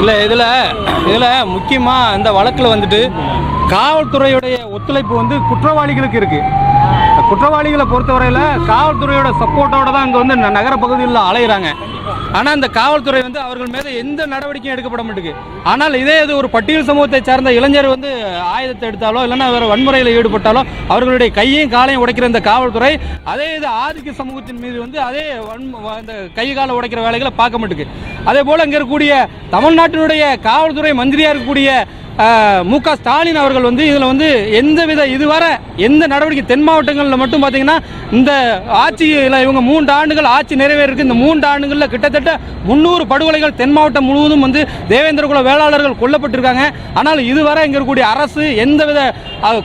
இல்லை இதில் இதில் முக்கியமாக இந்த வழக்கில் வந்துட்டு காவல்துறையுடைய ஒத்துழைப்பு வந்து குற்றவாளிகளுக்கு இருக்கு. குற்றவாளிகளை பொறுத்தவரையில் காவல்துறையோட சப்போர்ட்டோட தான் இங்கே வந்து ந- நகர பகுதியில் அலையிறாங்க. ஆனால் இந்த காவல்துறை வந்து அவர்கள் மீது எந்த நடவடிக்கையும் எடுக்கப்பட மாட்டேங்குது. ஆனால் இதே இது ஒரு பட்டியல் சமூகத்தை சார்ந்த இளைஞர் வந்து ஆயுதத்தை எடுத்தாலோ இல்லைன்னா வேறு வன்முறையில் ஈடுபட்டாலோ அவர்களுடைய கையையும் காலையும் உடைக்கிற இந்த காவல்துறை அதே இது ஆதிக்க சமூகத்தின் மீது வந்து அதே வன் இந்த கை காலை உடைக்கிற வேலைகளை பார்க்க மாட்டேங்குது. அதே போல் இங்கே இருக்கக்கூடிய தமிழ்நாட்டினுடைய காவல்துறை மந்திரியாக இருக்கக்கூடிய மு க ஸ்டாலின் அவர்கள் வந்து இதில் வந்து எந்தவித இதுவரை எந்த நடவடிக்கை தென் மாவட்டங்களில் மட்டும் பார்த்தீங்கன்னா இந்த ஆட்சியில் இவங்க மூன்று ஆண்டுகள் ஆட்சி நிறைவேறிருக்கு. இந்த மூன்று ஆண்டுகளில் கிட்டத்தட்ட முந்நூறு படுகொலைகள் தென் மாவட்டம் முழுவதும் வந்து தேவேந்திரகுல வேளாளர்கள் கொல்லப்பட்டிருக்காங்க. ஆனால் இதுவரை இங்கே இருக்கக்கூடிய அரசு எந்தவித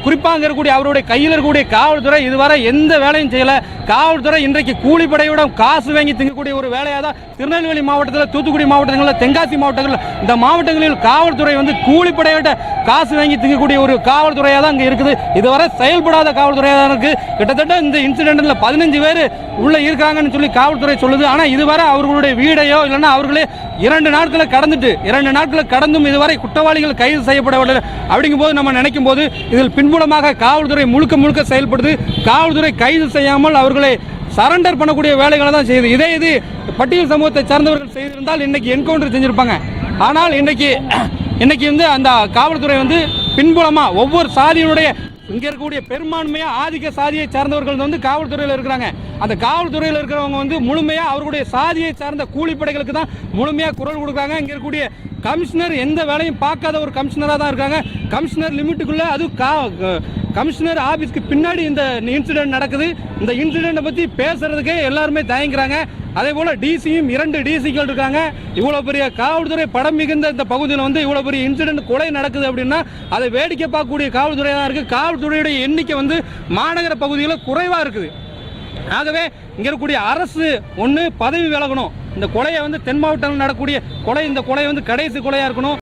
குறிப்பாக இங்கே இருக்கக்கூடிய அவருடைய கையில் இருக்கக்கூடிய காவல்துறை இதுவரை எந்த வேலையும் செய்யலை. காவல்துறை இன்றைக்கு கூலிப்படையோட காசு வாங்கி திங்கக்கூடிய ஒரு வேலையாக தான் திருநெல்வேலி மாவட்டத்தில் தூத்துக்குடி மாவட்டங்களில் தென்காசி மாவட்டங்களில் இந்த மாவட்டங்களில் காவல்துறை வந்து கூலிப்படையோட காசு வாங்கி திங்கக்கூடிய ஒரு காவல்துறையாக தான் இங்கே இருக்குது. இதுவரை செயல்படாத காவல்துறையாக தான் இருக்குது கிட்டத்தட்ட இந்த இன்சிடென்ட்டில் பதினஞ்சு பேர் உள்ளே இருக்காங்கன்னு சொல்லி காவல்துறை சொல்லுது. ஆனால் இதுவரை அவர்களுடைய வீடையோ இல்லைன்னா அவர்களே இரண்டு நாட்களை கடந்துட்டு இரண்டு நாட்களை கடந்தும் இதுவரை குற்றவாளிகள் கைது செய்யப்படவில்லை. அப்படிங்கும்போது நம்ம நினைக்கும் போது இதில் பின்புலமாக காவல்துறை முழுக்க முழுக்க செயல்படுது. காவல்துறை கைது செய்யாமல் அவர்களை சரண்டர் பண்ணக்கூடிய வேலைகளை தான் செய்யுது. இதே இது பட்டியல் சமூகத்தை சார்ந்தவர்கள் செய்திருந்தால் இன்னைக்கு என்கவுண்டர் செஞ்சிருப்பாங்க. ஆனால் இன்னைக்கு இன்னைக்கு வந்து அந்த காவல்துறை வந்து பின்புலமாக ஒவ்வொரு சாதியினுடைய இங்கே இருக்கக்கூடிய பெரும்பான்மையாக ஆதிக்க சாதியை சார்ந்தவர்கள் வந்து காவல்துறையில் இருக்கிறாங்க. அந்த காவல்துறையில் இருக்கிறவங்க வந்து முழுமையாக அவர்களுடைய சாதியை சார்ந்த கூலிப்படைகளுக்கு தான் முழுமையாக குரல் கொடுக்குறாங்க. இங்கே இருக்கக்கூடிய கமிஷனர் எந்த வேலையும் பார்க்காத ஒரு கமிஷனராக தான் இருக்காங்க. கமிஷனர் லிமிட்டுக்குள்ளே அது கா கமிஷனர் ஆபீஸ்க்கு பின்னாடி இந்த இன்சிடென்ட் நடக்குது. இந்த இன்சிடென்ட்டை பற்றி பேசுறதுக்கே எல்லாருமே தயங்குறாங்க. அதே போல் டிசியும் இரண்டு டிசிகள் இருக்காங்க. இவ்வளோ பெரிய காவல்துறை படம் மிகுந்த இந்த பகுதியில் வந்து இவ்வளோ பெரிய இன்சிடென்ட் கொலை நடக்குது அப்படின்னா அதை வேடிக்கை பார்க்கக்கூடிய காவல்துறையாக தான் இருக்குது காவல்துறையுடைய எண்ணிக்கை வந்து மாநகர பகுதியில் குறைவாக இருக்குது. ஆகவே இங்கே இருக்கக்கூடிய அரசு ஒன்று பதவி விலகணும். இந்த கொலையை வந்து தென் மாவட்டத்தில் நடக்கக்கூடிய கொலை இந்த கொலை வந்து கடைசி கொலையாக இருக்கணும்.